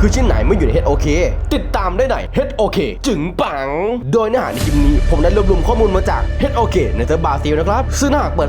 คือชิ้นไหนไม่อยู่ใน HOK ติดตามได้ใน HOK จึงปัง โดยเนื้อหาในคลิปนี้ผมได้รวบรวมข้อมูลมาจาก HOK ในเซิร์ฟบาซิลนะครับซึ่งถ้าหากเปิด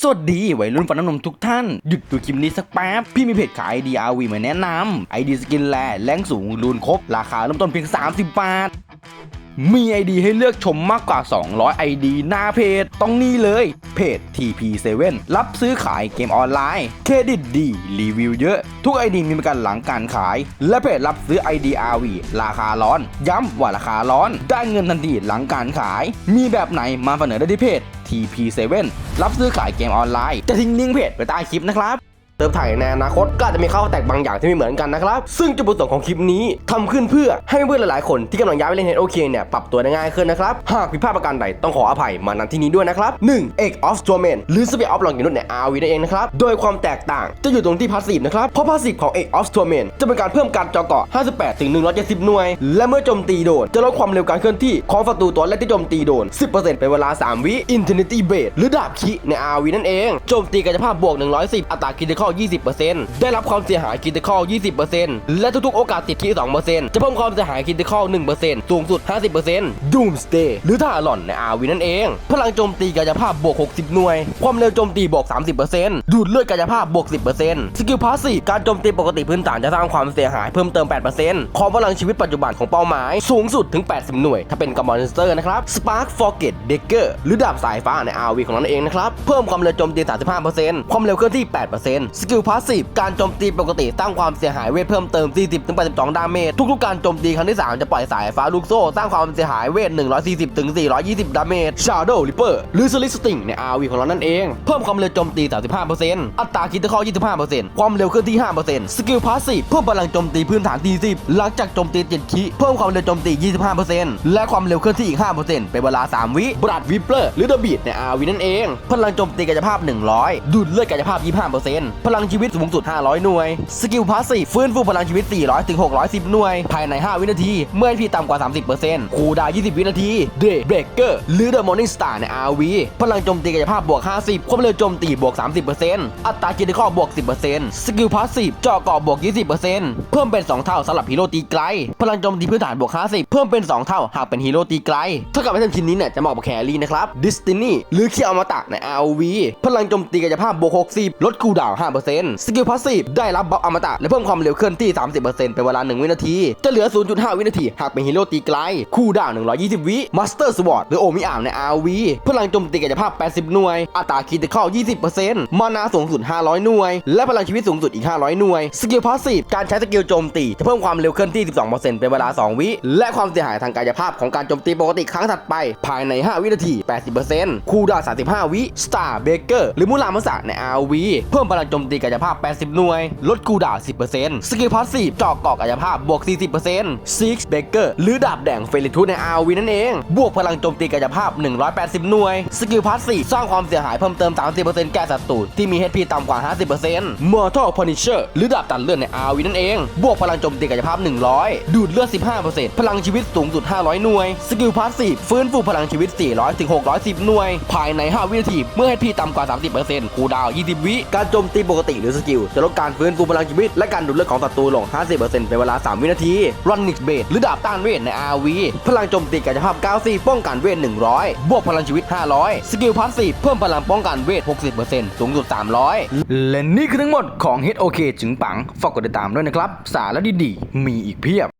สวัสดีวัยรุ่นฟันน้ำนมทุกท่าน หยุดดูคลิปนี้สักแป๊บ พี่มีเพจขาย D R V มาแนะนำ ID สกินแลแรงสูงรูนครบ ราคาเริ่มต้นเพียง 30 บาท มี ID ให้เลือกชมมากกว่า 200 ID หน้าเพจ ต้องนี่เลยเพจ TP7 รับซื้อขายเกมออนไลน์ เครดิตดี รีวิวเยอะ ทุก ID มีประกันหลังการขาย และเพจรับซื้อ ID RV ราคาร้อน ย้ำว่าราคาร้อน ได้เงินทันทีหลังการขาย มีแบบไหนมาเสนอได้ที่เพจ TP7 รับซื้อขายเกมออนไลน์ จะทิ้งลิงก์เพจไว้ใต้คลิปนะครับ เติมไถ่ในอนาคตก็อาจจะมีข้อแตกบางอย่างที่ไม่เหมือนกันนะครับ ซึ่งจุดประสงค์ของคลิปนี้ทำขึ้นเพื่อให้เพื่อนหลายๆ คนที่กำลังย้ายไปเล่น HOK เนี่ยปรับตัวได้ง่ายขึ้นนะครับ หากผิดพลาดประการใดต้องขออภัยมาณที่นี้ด้วยนะครับ 1. Egg of s t o r m a n หรือ Spear of l o n g i n u d ใน RV นั่นเองนะครับโดยความแตกต่างจะอยู่ตรงที่พาสซีฟนะครับเพราะพาสซีฟของ Egg of s t o r m a n จะเป็นการเพิ่มการจอเกาะ 58 ถึง 170 หน่วย และเมื่อโจมตีโดนจะลดความเร็วการเคลื่อนที่ของศัตรูตัวแรกที่โจมตีโดน 10%เป็นเวลา 3 วิ Infinity Blade หรือดาบคิใน RV นั่นเองโจมตีกายภาพบวก 110 อัตราคิดข้อ20%ได้รับความเสียหายคิดข้อ20%และทุกๆ โอกาสติดคี2%จะเพิ่มความเสียหายคิดข้อ1%สูงสุด 50% Doomsday หรือท่าหล่อนใน RV นั่นเอง พลังโจมตีกายภาพบวก 60 หน่วย ความเร็วโจมตีบวก 30%ดูดเลือดกายภาพบวก 10%สกิลพาสซีฟการโจมตีปกติพื้นฐานจะสร้างความเสียหายเพิ่มเติม8%ของพลังชีวิตปัจจุบันของเป้าหมาย สูงสุดถึง 80 หน่วย ถ้าเป็นกับมอนสเตอร์นะครับ Spark Forget Dagger หรือดาบสายฟ้าใน RV ของนั่นเองนะครับ เพิ่มความเร็วโจมตี 35%ความเร็วเคลื่อนที่ 8%สกิลพาสซีฟการโจมตีปกติสร้างความเสียหายเวทเพิ่มเติม 40ถึง82 ดาเมจทุกๆการโจมตีครั้งที่ 3 จะปล่อยสายฟ้าลูกโซ่ สร้างความเสียหายเวท 140ถึง420 ดาเมจ Shadow Reaper หรือ Slick Sting ใน RV ของเรานั่นเอง เพิ่มความเร็วโจมตี 35%อัตราคิดข้อ25%ความเร็วเคลื่อนที่ 5%สกิลพาสซีฟเพิ่มพลังโจมตีพื้นฐาน 40 หลังจากโจมตี7คิเพิ่มความเร็วโจมตี 25%และความเร็วเคลื่อนที่อีก 5%เป็นเวลา 3 วิบรัดวิปเปอร์หรือ The Beat ใน RV นั่นเอง พลังโจมตีกายภาพ 100 ดูดเลือดกายภาพ 25%พลังชีวิตสูงสุด 500 หน่วย สกิลพาสซีฟฟื้นฟูพลังชีวิต 400ถึง610 หน่วย ภายใน 5 วินาที เมื่อพีต่ำกว่า 30%คูดาว20 วินาทีเดย์เบรกเกอร์หรือเดอะมอร์นิ่งสตาร์ใน RV พลังโจมตีกายภาพบวก 50 ความเร็วโจมตีบวก 30%อัตราจิตข้อบวก 10%สกิลพาสซีฟจ่อเกาะบวก 20%เพิ่มเป็น 2 เท่าสำหรับฮีโร่ตีไกล พลังโจมตีพื้นฐานบวก 50 เพิ่มเป็น 2 เท่าหากเป็นฮีโร่ตีไกลเท่ากับไอเทมชิ้นนี้เนี่ยจะเหมาะกับแครี่นะครับดิสตินีหรือเคียวอมตะใน RV พลังโจมตีกายภาพบวก 60 ลดคูดาว5 15%สกิลพาสซีฟได้รับบัฟอมตะ และเพิ่มความเร็วเคลื่อนที่ 30%เป็นเวลา 1 วินาที จะเหลือ 0.5 วินาที หากเป็นฮีโร่ตีไกล คู่ดาว 120 วิมาสเตอร์สวอตหรือโอมิอามใน RV พลังโจมตีกายภาพ 80 หน่วย อัตราคีติคอล20%มานาสูงสุด 500 หน่วย และพลังชีวิตสูงสุดอีก 500 หน่วย สกิลพาสซีฟการใช้สกิลโจมตีจะเพิ่มความเร็วเคลื่อนที่ 12%เป็นเวลา 2 วิ และความเสียหายทางกายภาพของการโจมตีปกติครั้งถัดไป ภายใน 5 วินาที 80%คู่ดาว 35 วิสตาร์เบเกอร์หรือมูลามัสะใน RV เพิ่มพลังโจมตีกายภาพ 80 หน่วย ลดคูลดาว10%สกิลพาสซีฟจาะเกาะกายภาพบวก 40% Six Breaker หรือดาบแดงเฟลิทูใน RV นั่นเอง บวกพลังโจมตีกายภาพ 180 หน่วย สกิลพาสซีฟสร้างความเสียหายเพิ่มเติม 30%แก่ศัตรูที่มี HP ต่ำกว่า 50% Mortal Punisher หรือดาบตัดเลือดใน RV นั่นเอง บวกพลังโจมตีกายภาพ 100 ดูดเลือด 15%พลังชีวิตสูงสุด 500 หน่วย สกิลพาสซีฟฟื้นฟูพลังชีวิต 400ถึง610 หน่วย ภายใน 5 วินาที เมื่อ HP ต่ำกว่า 30%คูดาว 20 วิ การโจมตีปกกติหรือสกิล จะลดการฟื้นฟูพลังชีวิต และการดูดเลือดของศัตรูลง 50%เป็นเวลา 3 วินาทีรันนิกเบดหรือดาบต้านเวทใน RV พลังโจมตีกายภาพ 94 ป้องกันเวท 100 บวกพลังชีวิต 500 สกิลพาสซีเพิ่มพลังป้องกันเวท 60%สูงสุด 300 และนี่คือทั้งหมดของ HOK จึงปังฝากกดติดตามด้วยนะครับ สาระดีๆ มีอีกเพียบ